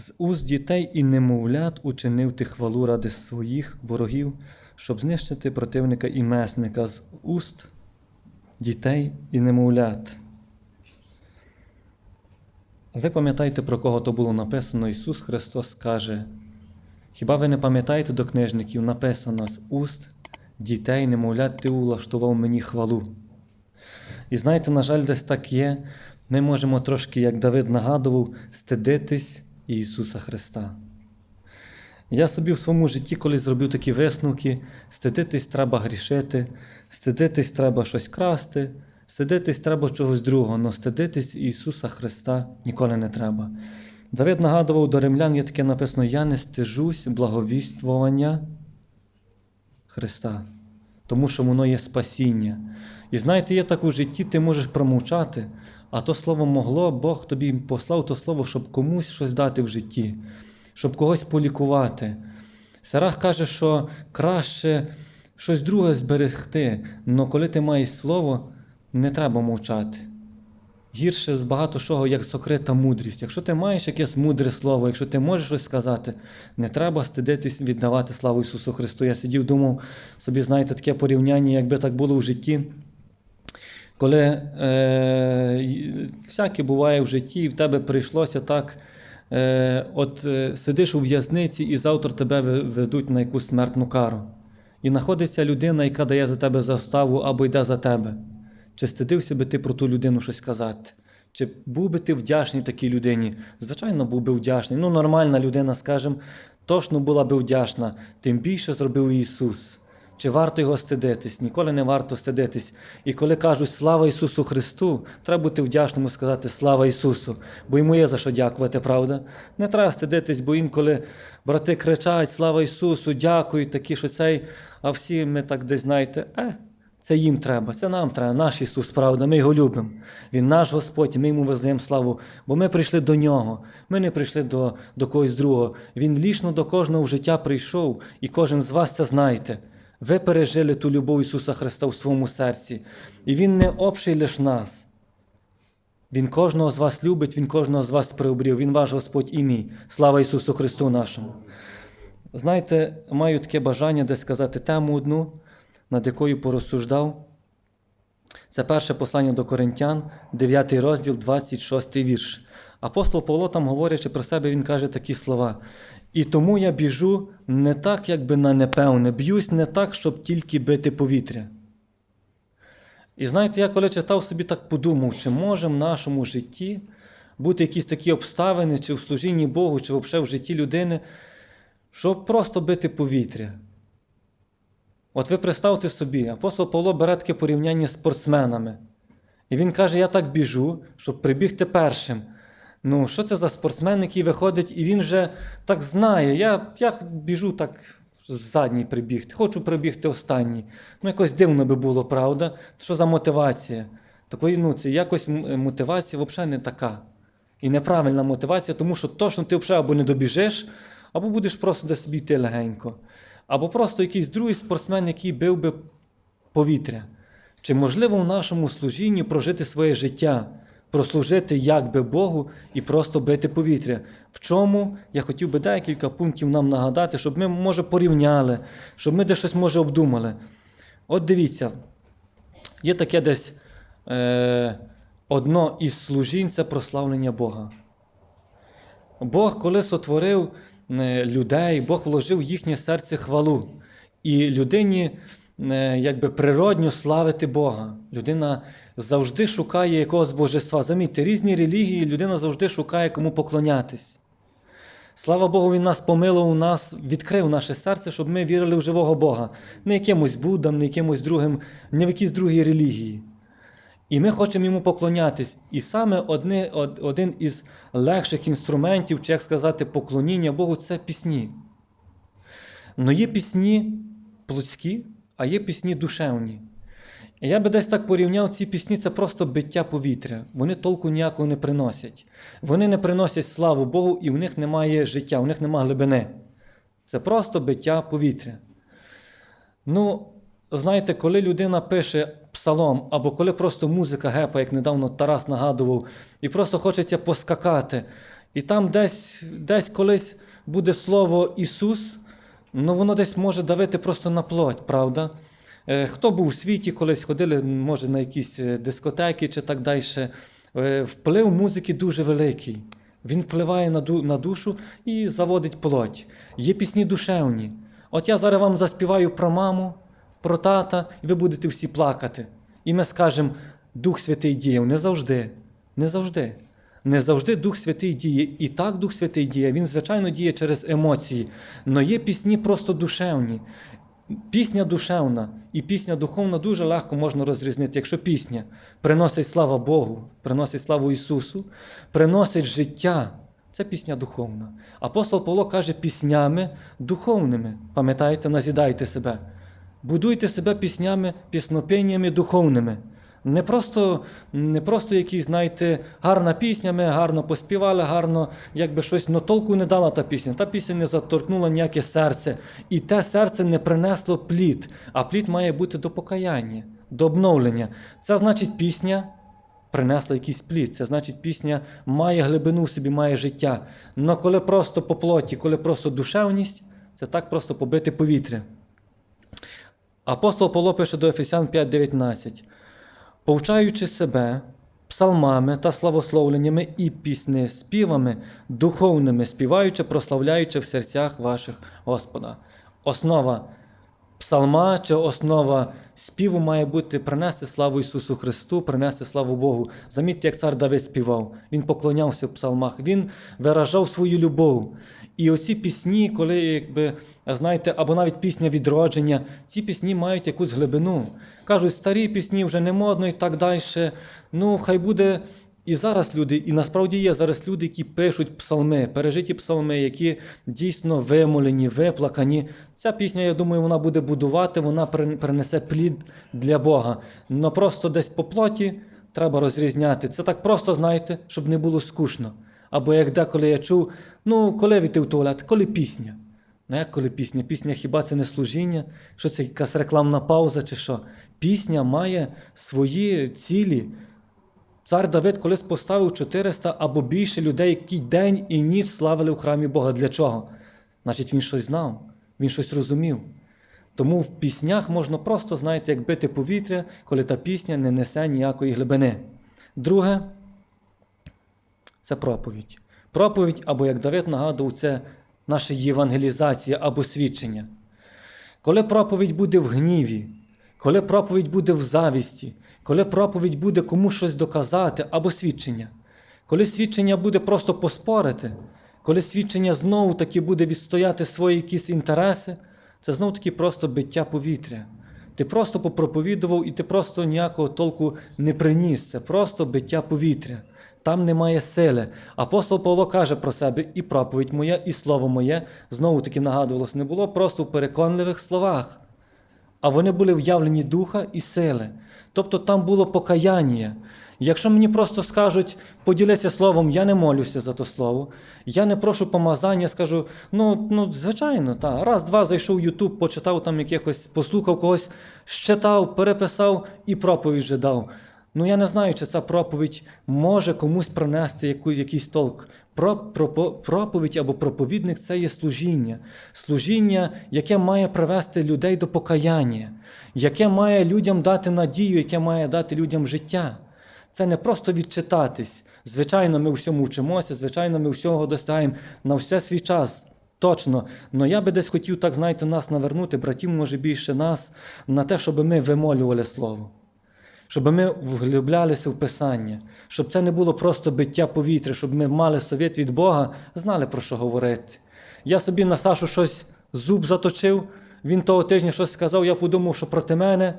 З уст дітей і немовлят учинив ти хвалу ради своїх ворогів, щоб знищити противника і месника з уст дітей і немовлят. Ви пам'ятаєте, про кого то було написано? Ісус Христос каже: Хіба ви не пам'ятаєте до книжників написано з уст дітей, немовлят, ти улаштував мені хвалу? І знаєте, на жаль, десь так є. Ми можемо трошки, як Давид нагадував, стидитись Ісуса Христа. Я собі в своєму житті колись зробив такі висновки: стидитись треба грішити, стидитись треба щось красти, стидитись треба чогось другого, але стидитись Ісуса Христа ніколи не треба. Давид нагадував до римлян, є таке написано: Я не стижусь благовіствування Христа, тому що воно є спасіння. І знаєте, є так у житті, ти можеш промовчати, а то слово могло, Бог тобі послав то слово, щоб комусь щось дати в житті, щоб когось полікувати. Сарах каже, що краще щось друге зберегти, але коли ти маєш слово, не треба мовчати. Гірше з багато чого, як сокрита мудрість. Якщо ти маєш якесь мудре слово, якщо ти можеш щось сказати, не треба стидитись віддавати славу Ісусу Христу. Я сидів, думав собі, знаєте, таке порівняння, якби так було в житті. Коли е, всяке буває в житті, і в тебе прийшлося так, е, от е, сидиш у в'язниці, і завтра тебе ведуть на якусь смертну кару. І знаходиться людина, яка дає за тебе заставу або йде за тебе. Чи стидився би ти про ту людину щось казати? Чи був би ти вдячний такій людині? Звичайно, був би вдячний. Ну, нормальна людина, скажімо, точно була би вдячна. Тим більше зробив Ісус. Чи варто його стидитись? Ніколи не варто стидитись. І коли кажуть слава Ісусу Христу, треба бути вдячним і сказати слава Ісусу, бо йому є за що дякувати, правда? Не треба стидитись, бо інколи брати кричать Слава Ісусу, дякують, такі, що цей, а всі ми так десь знаєте, е, це їм треба, це нам треба, наш Ісус, правда, ми його любимо. Він наш Господь, ми йому визнаємо славу, бо ми прийшли до Нього, ми не прийшли до, до когось другого. Він лічно до кожного в життя прийшов, і кожен з вас це знаєте. Ви пережили ту любов Ісуса Христа в своєму серці. І Він не общий лиш нас. Він кожного з вас любить, Він кожного з вас приобрів, Він ваш Господь і мій. Слава Ісусу Христу нашому. Знаєте, маю таке бажання десь сказати тему одну, над якою порозсуждав. Це перше послання до Коринтян, 9 розділ, 26 вірш. Апостол Павло там, говорячи про себе, він каже такі слова. І тому я біжу не так, якби на непевне, б'юсь не так, щоб тільки бити повітря. І знаєте, я коли читав собі так подумав, чи може в нашому житті бути якісь такі обставини, чи в служінні Богу, чи взагалі в житті людини, щоб просто бити повітря. От ви представте собі, апостол Павло бере таке порівняння з спортсменами. І він каже: Я так біжу, щоб прибігти першим. Ну, що це за спортсмен, який виходить, і він вже так знає. Я, я біжу так задній прибігти, хочу прибігти останній. Ну, якось дивно би було, правда? Що за мотивація? Такої, ну, це якось мотивація взагалі не така. І неправильна мотивація, тому що точно ти взагалі або не добіжиш, або будеш просто десь собі йти легенько. Або просто якийсь другий спортсмен, який бив би повітря. Чи можливо в нашому служінні прожити своє життя, прослужити як би Богу і просто бити повітря? В чому я хотів би декілька пунктів нам нагадати, щоб ми, може, порівняли, щоб ми десь щось може обдумали. От дивіться, є таке десь е, одно із служінь це прославлення Бога. Бог, коли сотворив е, людей, Бог вложив в їхнє серце хвалу. І людині е, якби природньо славити Бога. Людина завжди шукає якогось божества. Замітьте, різні релігії, людина завжди шукає кому поклонятись. Слава Богу, Він нас помилував, нас відкрив наше серце, щоб ми вірили в живого Бога. Не якимось Буддам, не якимось другим, не в якійсь другій релігії. І ми хочемо йому поклонятись. І саме одне, од- один із легших інструментів, чи як сказати, поклоніння Богу це пісні. Но є пісні плотські, а є пісні душевні. Я би десь так порівняв ці пісні, це просто биття повітря. Вони толку ніякого не приносять. Вони не приносять славу Богу, і в них немає життя, у них немає глибини. Це просто биття повітря. Ну, знаєте, коли людина пише псалом, або коли просто музика гепа, як недавно Тарас нагадував, і просто хочеться поскакати. І там десь, десь колись буде слово Ісус, ну воно десь може давити просто на плоть, правда? Е, Хто був у світі, колись ходили, може, на якісь е, дискотеки чи так далі. Е, Вплив музики дуже великий. Він впливає на, душу і заводить плоть. Є пісні душевні. От я зараз вам заспіваю про маму, про тата, і ви будете всі плакати. І ми скажемо, Дух Святий діяв. Не завжди. Не завжди. Не завжди Дух Святий діє. І так Дух Святий діє. Він, звичайно, діє через емоції. Але є пісні просто душевні. Пісня душевна і пісня духовна дуже легко можна розрізнити. Якщо пісня приносить слава Богу, приносить славу Ісусу, приносить життя, це пісня духовна. Апостол Павло каже піснями духовними. Пам'ятаєте, назідайте себе. Будуйте себе піснями, піснопіннями духовними. Не просто, не просто якісь, знаєте, гарна пісня, ми гарно поспівали, гарно, якби щось, но толку не дала та пісня. Та пісня не заторкнула ніяке серце. І те серце не принесло плід. А плід має бути до покаяння, до обновлення. Це значить, пісня принесла якийсь плід. Це значить, пісня має глибину в собі, має життя. Но коли просто по плоті, коли просто душевність, це так просто побити повітря. Апостол Павло пише до Ефесян 5:19. Повчаючи себе псалмами та славословленнями і пісни співами, духовними співаючи, прославляючи в серцях ваших Господа. Основа псалма чи основа співу має бути принести славу Ісусу Христу, принести славу Богу. Замітьте, як цар Давид співав. Він поклонявся в псалмах, він виражав свою любов. І оці пісні, коли, якби, знаєте, або навіть пісня відродження, ці пісні мають якусь глибину. Кажуть, старі пісні вже не модно і так далі. Ну, хай буде. І зараз люди, і насправді є зараз люди, які пишуть псалми, пережиті псалми, які дійсно вимолені, виплакані. Ця пісня, я думаю, вона буде будувати, вона принесе плід для Бога. Но просто десь по плоті треба розрізняти. Це так просто, знаєте, щоб не було скучно. Або як деколи я чув, ну, коли війти в туалет, коли пісня. Ну як коли пісня? Пісня хіба це не служіння? Що це якась рекламна пауза чи що? Пісня має свої цілі. Цар Давид колись поставив 400 або більше людей, які день і ніч славили в храмі Бога. Для чого? Значить, він щось знав, він щось розумів. Тому в піснях можна просто, знаєте, як бити повітря, коли та пісня не несе ніякої глибини. Друге це проповідь. Проповідь, або як Давид нагадував, це наша євангелізація або свідчення. Коли проповідь буде в гніві, коли проповідь буде в завісті, коли проповідь буде комусь щось доказати або свідчення, коли свідчення буде просто поспорити, коли свідчення знову таки буде відстояти свої якісь інтереси, це знову таки просто биття повітря. Ти просто попроповідував і ти просто ніякого толку не приніс. Це просто биття повітря. Там немає сили. Апостол Павло каже про себе, і проповідь моя, і слово моє знову таки нагадувалось, не було просто в переконливих словах, а вони були в'явлені духа і сили. Тобто там було покаяння. Якщо мені просто скажуть, поділися словом, я не молюся за то слово, я не прошу помазання, скажу, ну, ну звичайно, та, раз, два зайшов в Ютуб, почитав там якихось, послухав когось, щитав, переписав і проповідь вже дав. Ну я не знаю, чи ця проповідь може комусь принести яку, якийсь толк. Про, про, проповідь або проповідник це є служіння. Служіння, яке має привести людей до покаяння, яке має людям дати надію, яке має дати людям життя. Це не просто відчитатись. Звичайно, ми всьому вчимося, звичайно, ми всього достаємо на все свій час. Точно, але я би десь хотів, так знаєте, нас навернути, братів, може більше нас, на те, щоб ми вимолювали слово щоб ми вглублялися в Писання, щоб це не було просто биття повітря, щоб ми мали совет від Бога, знали про що говорити. Я собі на Сашу щось зуб заточив, він того тижня щось сказав, я подумав, що проти мене.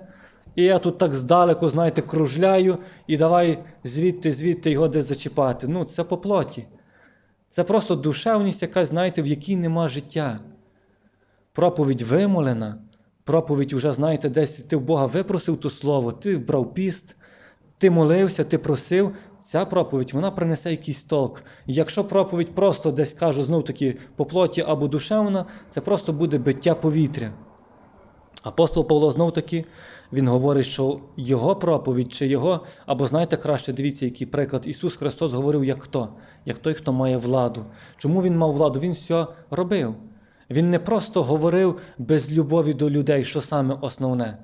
І я тут так здалеку, знаєте, кружляю і давай звідти, звідти його десь зачіпати. Ну, це по плоті. Це просто душевність, якась, знаєте, в якій нема життя. Проповідь вимолена. Проповідь уже, знаєте, десь ти в Бога випросив то слово, ти брав піст, ти молився, ти просив. Ця проповідь вона принесе якийсь толк. І якщо проповідь просто десь кажу, знов таки по плоті або душевна, це просто буде биття повітря. Апостол Павло знов таки Він говорить, що його проповідь чи його, або знаєте краще, дивіться, який приклад. Ісус Христос говорив як хто? Як той, хто має владу. Чому він мав владу? Він все робив. Він не просто говорив без любові до людей, що саме основне.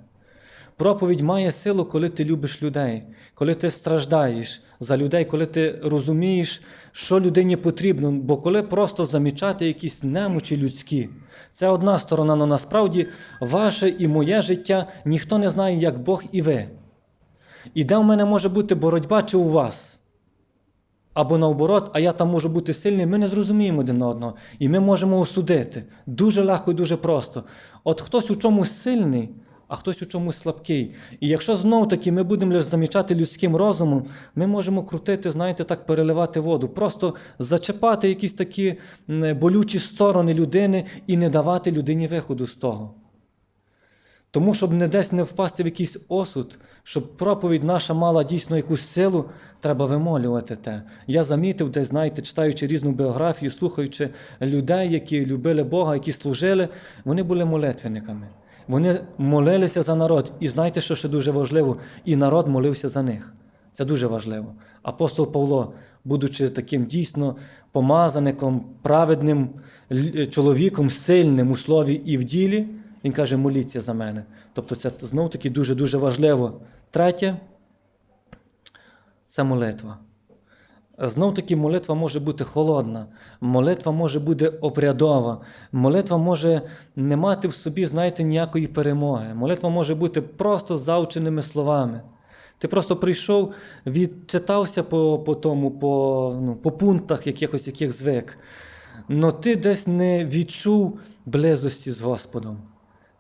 Проповідь має силу, коли ти любиш людей, коли ти страждаєш за людей, коли ти розумієш, що людині потрібно. Бо коли просто замічати якісь немочі людські, це одна сторона, але насправді ваше і моє життя ніхто не знає, як Бог і ви. І де в мене може бути боротьба чи у вас? Або наоборот, а я там можу бути сильний, ми не зрозуміємо один одного. І ми можемо осудити. Дуже легко і дуже просто. От хтось у чомусь сильний, а хтось у чомусь слабкий. І якщо знов таки ми будемо лише замічати людським розумом, ми можемо крутити, знаєте, так переливати воду, просто зачепати якісь такі болючі сторони людини і не давати людині виходу з того. Тому, щоб не десь не впасти в якийсь осуд, щоб проповідь наша мала дійсно якусь силу, треба вимолювати те. Я замітив, десь, знаєте, читаючи різну біографію, слухаючи людей, які любили Бога, які служили, вони були молитвенниками. Вони молилися за народ. І знаєте, що ще дуже важливо? І народ молився за них. Це дуже важливо. Апостол Павло, будучи таким дійсно помазаником, праведним чоловіком, сильним у слові і в ділі, він каже, моліться за мене. Тобто це знов таки дуже-дуже важливо. Третє це молитва. Знов таки молитва може бути холодна, молитва може бути обрядова, молитва може не мати в собі, знаєте, ніякої перемоги. Молитва може бути просто завченими словами. Ти просто прийшов, відчитався по, по тому, по, ну, по пунктах якихось, яких звик. Но ти десь не відчув близості з Господом.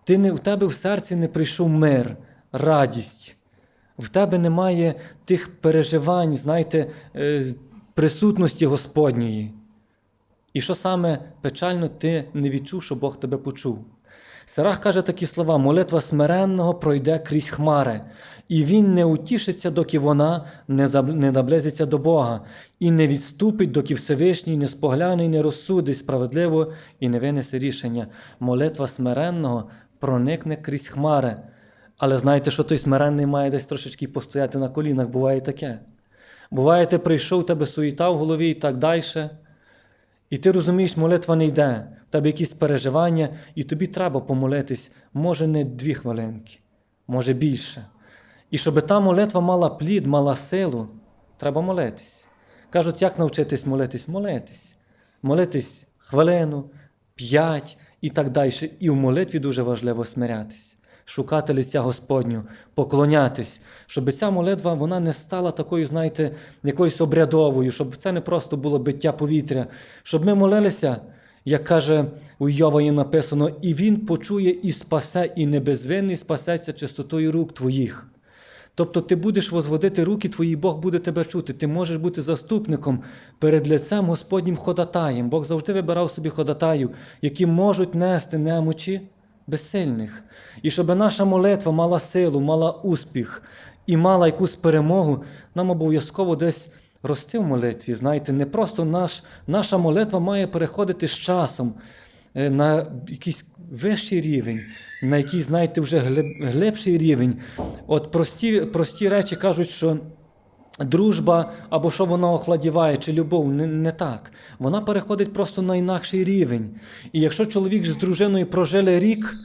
Ти не, в тебе в серці не прийшов мир, радість. В тебе немає тих переживань, знаєте, е, присутності Господньої. І що саме печально, ти не відчув, що Бог тебе почув. Сарах каже такі слова: молитва смиренного пройде крізь хмари, і він не утішиться, доки вона не наблизиться до Бога, і не відступить, доки Всевишній не спогляне і не розсудить справедливо і не винесе рішення. Молитва смиренного проникне крізь хмари. Але знаєте, що той смиренний має десь трошечки постояти на колінах, буває таке. Буває, ти прийшов, у тебе суєта в голові і так далі. І ти розумієш, молитва не йде, в тебе якісь переживання, і тобі треба помолитись, може, не дві хвилинки, може більше. І щоб та молитва мала плід, мала силу, треба молитись. Кажуть, як навчитись молитись? Молитись. Молитись хвилину, п'ять і так далі. І в молитві дуже важливо смирятись, шукати лиця Господню, поклонятись, щоб ця молитва вона не стала такою, знаєте, якоюсь обрядовою, щоб це не просто було биття повітря, щоб ми молилися, як каже у Йова є написано, і він почує і спасе, і не безвинний спасеться чистотою рук твоїх. Тобто ти будеш возводити руки твої, Бог буде тебе чути. Ти можеш бути заступником перед лицем Господнім ходатаєм. Бог завжди вибирав собі ходатаїв, які можуть нести немочі безсильних. І щоб наша молитва мала силу, мала успіх і мала якусь перемогу, нам обов'язково десь рости в молитві. Знаєте, не просто наш, наша молитва має переходити з часом е, на якийсь вищий рівень, на якийсь, знаєте, вже глиб, глибший рівень. От прості, прості речі кажуть, що дружба або що вона охладіває, чи любов не, не так. Вона переходить просто на інакший рівень. І якщо чоловік з дружиною прожили рік,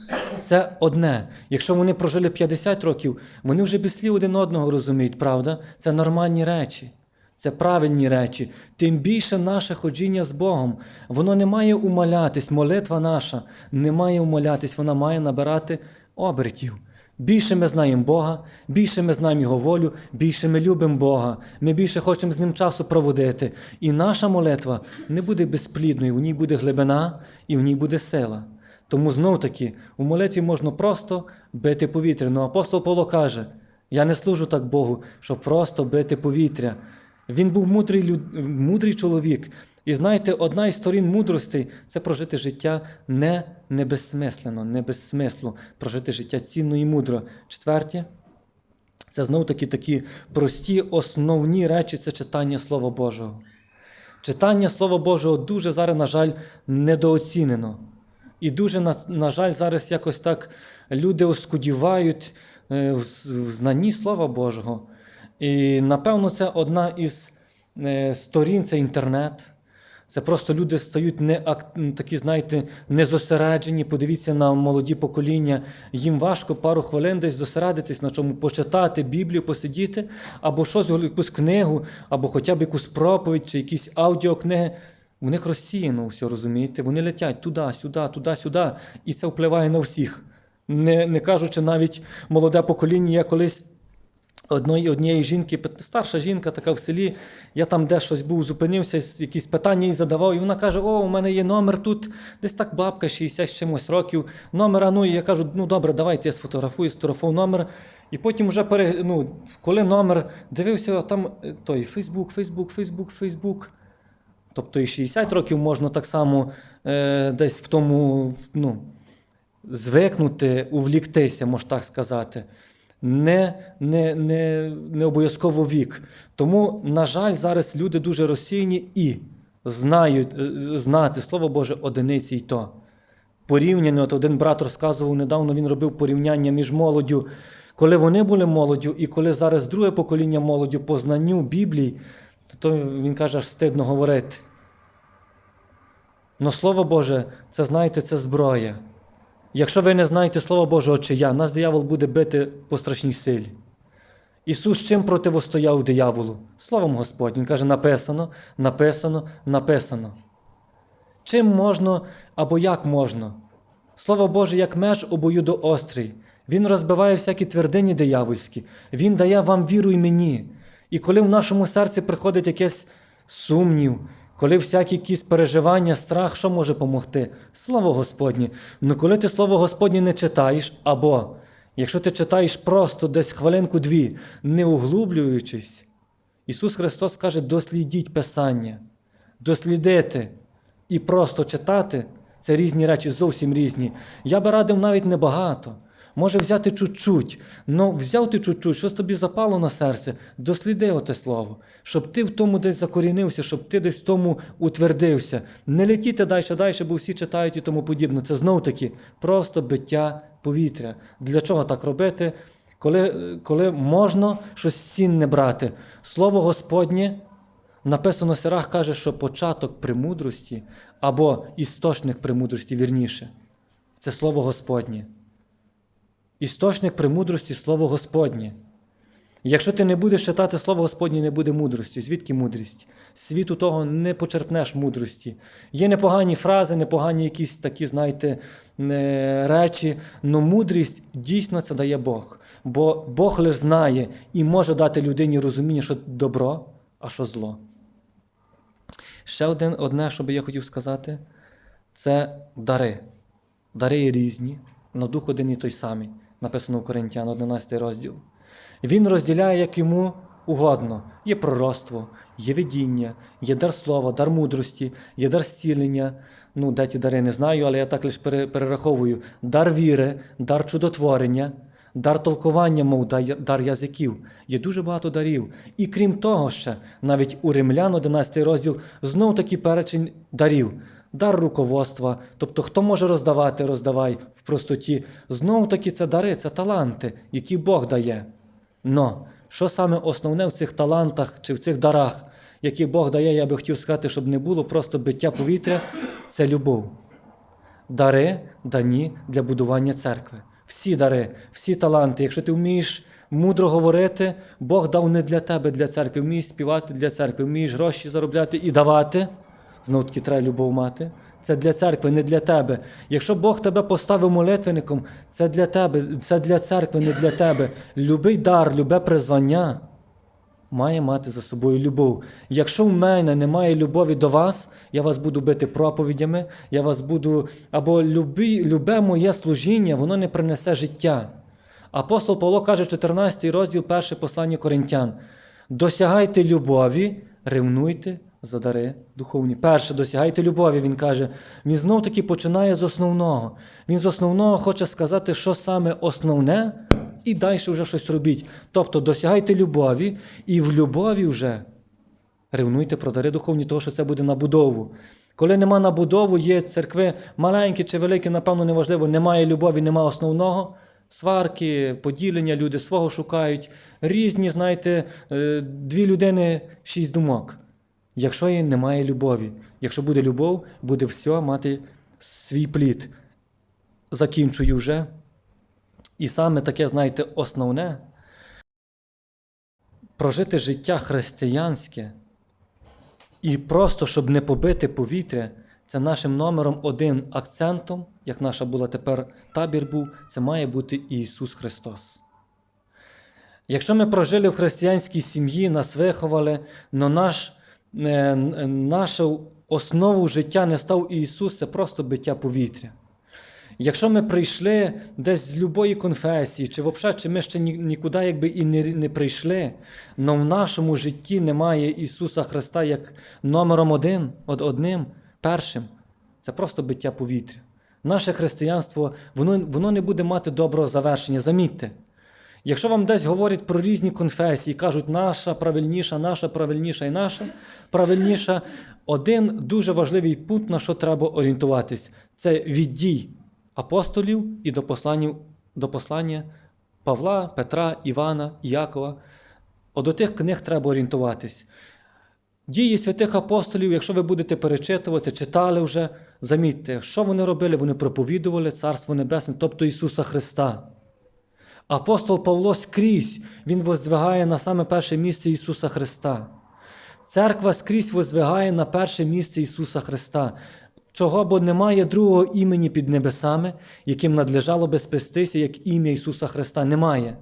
це одне. Якщо вони прожили 50 років, вони вже без слів один одного розуміють, правда? Це нормальні речі. Це правильні речі. Тим більше наше ходжіння з Богом. Воно не має умалятись. Молитва наша не має умалятись, вона має набирати обертів. Більше ми знаємо Бога, більше ми знаємо Його волю, більше ми любимо Бога, ми більше хочемо з ним часу проводити. І наша молитва не буде безплідною, в ній буде глибина і в ній буде сила. Тому знов таки у молитві можна просто бити повітря. Ну апостол Павло каже: я не служу так Богу, щоб просто бити повітря. Він був мудрий, мудрий чоловік. І знаєте, одна із сторін мудрості це прожити життя не, не безсмислено, не без смислу, прожити життя цінно і мудро. Четверте, це знов таки такі прості, основні речі це читання Слова Божого. Читання Слова Божого дуже зараз, на жаль, недооцінено. І дуже, на, на жаль, зараз якось так люди оскудівають, е, в знанні Слова Божого. І напевно, це одна із е, сторін, це інтернет. Це просто люди стають не такі, знаєте, незосереджені. Подивіться на молоді покоління. Їм важко пару хвилин десь зосередитись на чому, почитати Біблію, посидіти, або щось, якусь книгу, або хоча б якусь проповідь, чи якісь аудіокниги. У них розсіяно все, розумієте? Вони летять туди, сюди, туди, сюди. І це впливає на всіх. Не, не кажучи навіть молоде покоління, я колись одної, однієї жінки, старша жінка така в селі, я там де щось був, зупинився, якісь питання їй задавав, і вона каже: О, у мене є номер тут, десь так бабка, 60 з чимось років. Номера, ну і я кажу, ну добре, давайте я сфотографую, сфотографував номер. І потім вже пере, ну, коли номер дивився, там е, той Фейсбук, Фейсбук, Фейсбук, Фейсбук. Тобто і 60 років можна так само е, десь в тому, ну, звикнути, увліктися, можна так сказати. Не, не, не, не обов'язково вік. Тому, на жаль, зараз люди дуже розсіяні і знають, е, знати Слово Боже одиниці й то. Порівняно, от один брат розказував недавно, він робив порівняння між молоддю, коли вони були молоддю, і коли зараз друге покоління молоддю по знанню Біблії, то, він каже, аж стидно говорити. Но Слово Боже, це знаєте, це зброя. Якщо ви не знаєте Слова Божого чи я, нас диявол буде бити по страшній силі. Ісус чим противостояв дияволу? Словом Господнім. Каже, написано, написано, написано. Чим можна або як можна? Слово Боже, як меч обоюдоострий. Він розбиває всякі твердині диявольські. Він дає вам віру й мені. І коли в нашому серці приходить якийсь сумнів, коли всякі якісь переживання, страх, що може допомогти? Слово Господнє. Ну коли ти Слово Господнє не читаєш, або якщо ти читаєш просто десь хвилинку-дві, не углублюючись, Ісус Христос каже, дослідіть Писання, дослідити і просто читати це різні речі, зовсім різні. Я би радив навіть небагато. Може взяти чуть-чуть. Ну, взяв ти чуть-чуть, щось тобі запало на серце, досліди оте слово, щоб ти в тому десь закорінився, щоб ти десь в тому утвердився. Не летіти далі, далі, бо всі читають і тому подібне. Це знов таки просто биття повітря. Для чого так робити? Коли, коли можна щось цінне брати. Слово Господнє Написано в Сирах каже, що початок премудрості або істочник премудрості вірніше. Це слово Господнє. Істочник премудрості слово Господнє. Якщо ти не будеш читати Слово Господнє, не буде мудрості. Звідки мудрість? Світу того не почерпнеш мудрості. Є непогані фрази, непогані якісь такі, знаєте, е, речі, але мудрість дійсно це дає Бог. Бо Бог лише знає і може дати людині розуміння, що добро, а що зло. Ще один, одне, що би я хотів сказати, це дари. Дари різні, на дух один і той самий, написано у Коринтян, 11 розділ. Він розділяє, як йому угодно. Є пророцтво, є видіння, є дар слова, дар мудрості, є дар зцілення. Ну, де ті дари не знаю, але я так лише перераховую. Дар віри, дар чудотворення, дар толкування, мов дар- язиків. Є дуже багато дарів. І крім того, ще, навіть у Римлян, 11 розділ, знов таки перечень дарів. Дар руководства, тобто хто може роздавати, роздавай в простоті. Знову таки це дари, це таланти, які Бог дає. Но що саме основне в цих талантах чи в цих дарах, які Бог дає, я би хотів сказати, щоб не було просто биття повітря, це любов. Дари дані для будування церкви. Всі дари, всі таланти. Якщо ти вмієш мудро говорити, Бог дав не для тебе, для церкви, вмієш співати для церкви, вмієш гроші заробляти і давати. Знов таки треба любов мати. Це для церкви, не для тебе. Якщо Бог тебе поставив молитвенником, це для тебе, це для церкви, не для тебе. Любий дар, любе призвання має мати за собою любов. Якщо в мене немає любові до вас, я вас буду бити проповідями, я вас буду. Або любі, любе моє служіння, воно не принесе життя. Апостол Павло каже, 14 розділ, перше послання Коринтян. Досягайте любові, ревнуйте за дари духовні. Перше, досягайте любові, він каже. Він знов таки починає з основного. Він з основного хоче сказати, що саме основне, і далі вже щось робіть. Тобто досягайте любові, і в любові вже ревнуйте про дари духовні, тому що це буде на будову. Коли нема на будову, є церкви маленькі чи великі, напевно, неважливо, немає любові, немає основного, Сварки, поділення, люди свого шукають. Різні, знаєте, е, дві людини, шість думок. Якщо є, немає любові. Якщо буде любов, буде все мати свій плід. Закінчую вже. І саме таке, знаєте, основне прожити життя християнське і просто, щоб не побити повітря, це нашим номером один акцентом, як наша була тепер табір був, це має бути Ісус Христос. Якщо ми прожили в християнській сім'ї, нас виховали, но наш, нашу основу життя не став Ісус, це просто биття повітря. Якщо ми прийшли десь з любої конфесії, чи взагалі, чи ми ще нікуди якби і не, не прийшли, але в нашому житті немає Ісуса Христа як номером один, одним, першим, це просто биття повітря. Наше християнство воно, воно не буде мати доброго завершення. Замітьте. Якщо вам десь говорять про різні конфесії, кажуть, наша правильніша, наша правильніша і наша правильніша, один дуже важливий пункт, на що треба орієнтуватись, це від дій апостолів і до послання, до послання Павла, Петра, Івана, Якова. От до тих книг треба орієнтуватись. Дії святих апостолів, якщо ви будете перечитувати, читали вже, замітьте, що вони робили? Вони проповідували Царство Небесне, тобто Ісуса Христа. Апостол Павло скрізь він воздвигає на саме перше місце Ісуса Христа. Церква скрізь воздвигає на перше місце Ісуса Христа. Чого бо немає другого імені під небесами, яким надлежало би спастися, як ім'я Ісуса Христа. Немає.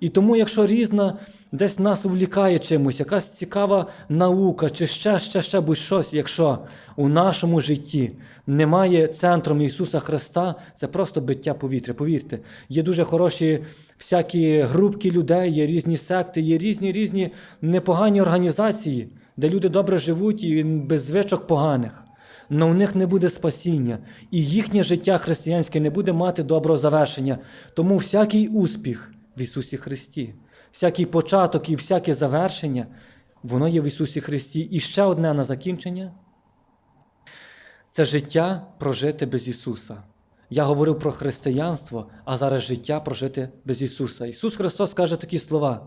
І тому, якщо різна десь нас увлікає чимось, якась цікава наука, чи ще, ще, ще будь-щось, якщо у нашому житті немає центром Ісуса Христа, це просто биття повітря. Повірте, є дуже хороші всякі групки людей, є різні секти, є різні різні непогані організації, де люди добре живуть і без звичок поганих. Але у них не буде спасіння, і їхнє життя християнське не буде мати доброго завершення. Тому всякий успіх в Ісусі Христі, всякий початок і всяке завершення, воно є в Ісусі Христі. І ще одне на закінчення це життя прожити без Ісуса. Я говорив про християнство, а зараз життя прожити без Ісуса. Ісус Христос каже такі слова.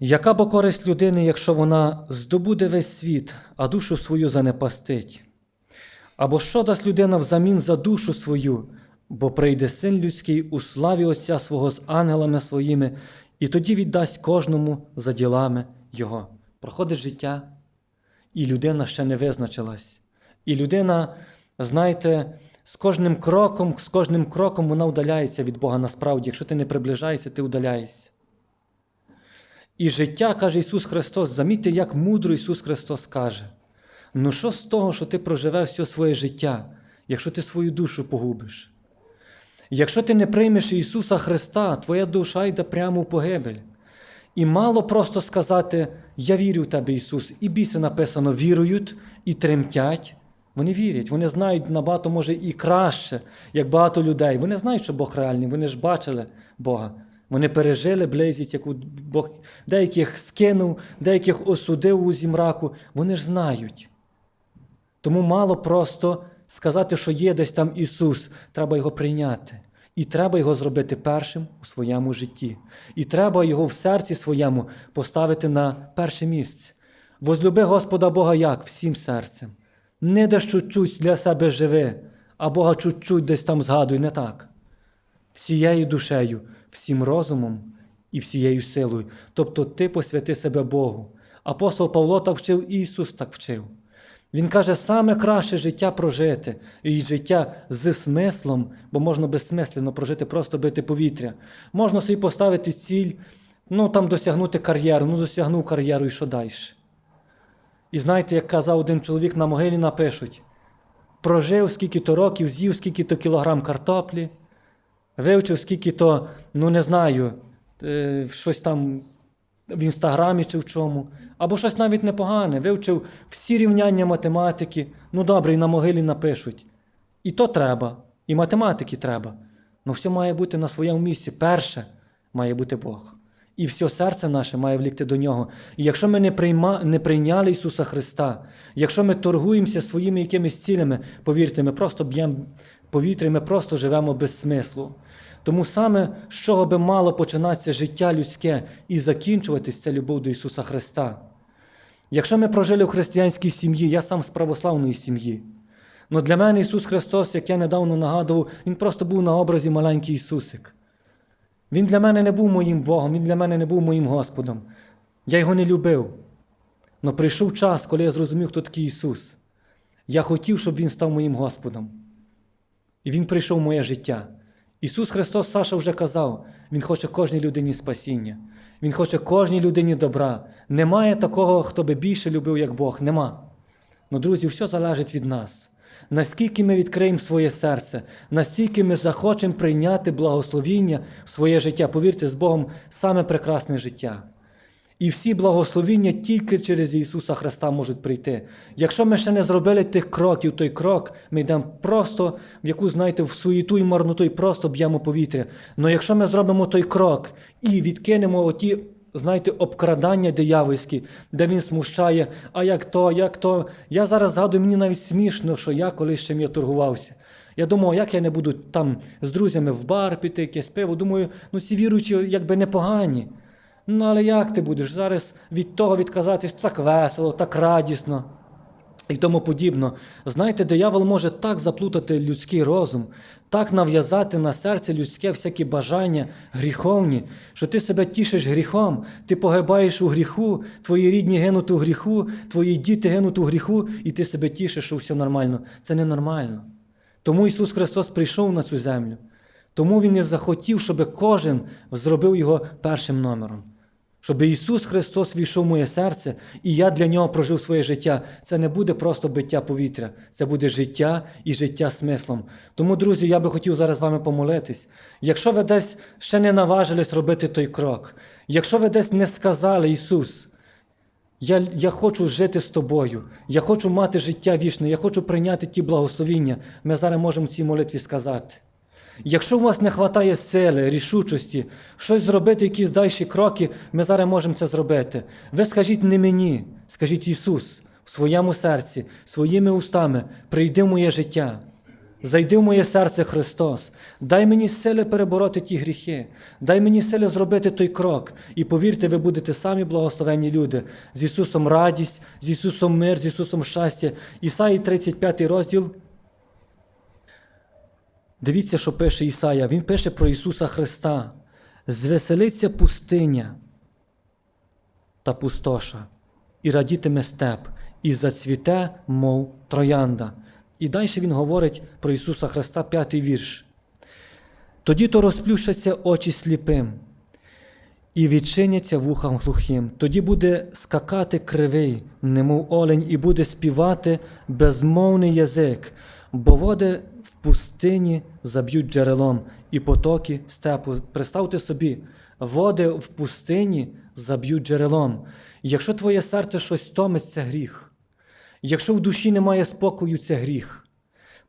Яка бо користь людини, якщо вона здобуде весь світ, а душу свою занепастить? Або що дасть людина взамін за душу свою, бо прийде син людський у славі Отця свого з ангелами своїми, і тоді віддасть кожному за ділами Його. Проходить життя, і людина ще не визначилась. І людина, знаєте, з кожним кроком, з кожним кроком вона удаляється від Бога насправді. Якщо ти не приближаєшся, ти удаляєшся. І життя, каже Ісус Христос, замітьте, як мудро Ісус Христос каже. Ну що з того, що ти проживеш все своє життя, якщо ти свою душу погубиш? Якщо ти не приймеш Ісуса Христа, твоя душа йде прямо в погибель. І мало просто сказати, я вірю в тебе, Ісус, і біси написано, вірують і тремтять. Вони вірять, вони знають набагато, може, і краще, як багато людей. Вони знають, що Бог реальний, вони ж бачили Бога. Вони пережили близість, яку Бог деяких скинув, деяких осудив у зімраку. Вони ж знають. Тому мало просто сказати, що є десь там Ісус, треба його прийняти. І треба його зробити першим у своєму житті. І треба його в серці своєму поставити на перше місце. Возлюби Господа Бога як? Всім серцем. Не десь чуть-чуть для себе живи, а Бога чуть-чуть десь там згадуй, не так. Всією душею, всім розумом і всією силою. Тобто ти посвяти себе Богу. Апостол Павло так вчив, Ісус так вчив. Він каже, саме краще життя прожити, і життя з смислом, бо можна безсмислено прожити, просто бити повітря. Можна собі поставити ціль, ну там досягнути кар'єру, ну досягнув кар'єру і що далі. І знаєте, як казав один чоловік на могилі напишуть: прожив скільки-то років, з'їв скільки-то кілограм картоплі, вивчив скільки-то, ну не знаю, е, щось там в інстаграмі чи в чому, або щось навіть непогане, вивчив всі рівняння математики. Ну добре, і на могилі напишуть. І то треба, і математики треба. Ну все має бути на своєму місці. Перше має бути Бог. І все серце наше має влікти до нього. І якщо ми не, прийма, не прийняли Ісуса Христа, якщо ми торгуємося своїми якимись цілями, повірте, ми просто б'ємо повітря, ми просто живемо без смислу. Тому саме з чого би мало починатися життя людське і закінчуватись це любов до Ісуса Христа. Якщо ми прожили в християнській сім'ї, я сам з православної сім'ї. Ну для мене Ісус Христос, як я недавно нагадував, Він просто був на образі маленький Ісусик. Він для мене не був моїм Богом, Він для мене не був моїм Господом. Я його не любив. Но прийшов час, коли я зрозумів, хто такий Ісус. Я хотів, щоб Він став моїм Господом. І Він прийшов в моє життя. Ісус Христос Саша вже казав, Він хоче кожній людині спасіння. Він хоче кожній людині добра. Немає такого, хто би більше любив, як Бог. Нема. Ну, друзі, все залежить від нас. Наскільки ми відкриємо своє серце, настільки ми захочемо прийняти благословіння в своє життя. Повірте, з Богом саме прекрасне життя. І всі благословіння тільки через Ісуса Христа можуть прийти. Якщо ми ще не зробили тих кроків, той крок, ми йдемо просто в яку, знаєте, в суєту і марноту, і просто б'ємо повітря. Але якщо ми зробимо той крок і відкинемо оті, знаєте, обкрадання диявольські, де він смущає, а як то, як то. Я зараз згадую, мені навіть смішно, що я колись ще я торгувався. Я думав, як я не буду там з друзями в бар піти, якесь пиво. Думаю, ну ці віруючі якби непогані. Ну, але як ти будеш зараз від того відказатись так весело, так радісно і тому подібно. Знаєте, диявол може так заплутати людський розум, так нав'язати на серце людське всякі бажання гріховні, що ти себе тішиш гріхом, ти погибаєш у гріху, твої рідні гинуть у гріху, твої діти гинуть у гріху, і ти себе тішиш, що все нормально. Це ненормально. Тому Ісус Христос прийшов на цю землю. Тому Він і захотів, щоб кожен зробив його першим номером. Щоб Ісус Христос війшов в моє серце, і я для нього прожив своє життя. Це не буде просто биття повітря, це буде життя і життя смислом. Тому, друзі, я би хотів зараз з вами помолитись. Якщо ви десь ще не наважились робити той крок, якщо ви десь не сказали Ісус, я, я хочу жити з тобою, я хочу мати життя вічне, я хочу прийняти ті благословіння, ми зараз можемо в цій молитві сказати. Якщо у вас не вистачає сили, рішучості, щось зробити, якісь дальші кроки, ми зараз можемо це зробити. Ви скажіть не мені, скажіть Ісус в своєму серці, своїми устами, прийди в моє життя. Зайди в моє серце Христос, дай мені сили перебороти ті гріхи, дай мені сили зробити той крок. І повірте, ви будете самі благословенні люди. З Ісусом радість, з Ісусом мир, з Ісусом щастя. Ісаї 35 розділ. Дивіться, що пише Ісая. Він пише про Ісуса Христа. Звеселиться пустиня та пустоша, і радітиме степ, і зацвіте, мов троянда. І далі він говорить про Ісуса Христа, п'ятий вірш. Тоді то розплющаться очі сліпим, і відчиняться вухам глухим. Тоді буде скакати кривий, немов олень, і буде співати безмовний язик, бо води в пустині заб'ють джерелом, і потоки степу. Представте собі, води в пустині заб'ють джерелом. Якщо твоє серце щось томить, це гріх. Якщо в душі немає спокою, це гріх.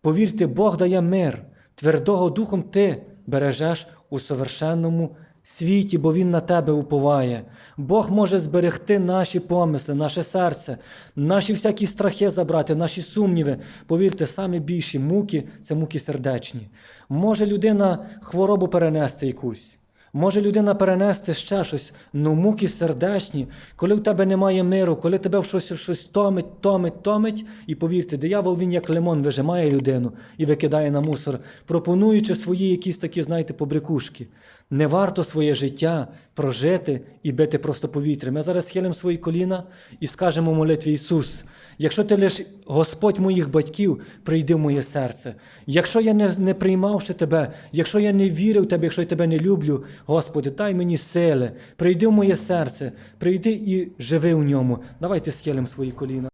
Повірте, Бог дає мир, твердого духом ти бережеш у совершенному світі, бо Він на тебе уповає. Бог може зберегти наші помисли, наше серце, наші всякі страхи забрати, наші сумніви. Повірте, самі більші муки це муки сердечні. Може людина хворобу перенести якусь. Може людина перенести ще щось, ну муки сердечні, коли в тебе немає миру, коли тебе в щось, щось томить, томить, томить, і повірте, диявол він як лимон вижимає людину і викидає на мусор, пропонуючи свої якісь такі, знаєте, побрикушки. Не варто своє життя прожити і бити просто повітря. Ми зараз схилимо свої коліна і скажемо в молитві Ісус. Якщо ти лиш Господь моїх батьків, прийди в моє серце. Якщо я не, не приймав ще тебе, якщо я не вірив в тебе, якщо я тебе не люблю, Господи, дай мені сили, прийди в моє серце, прийди і живи в ньому. Давайте схилимо свої коліна.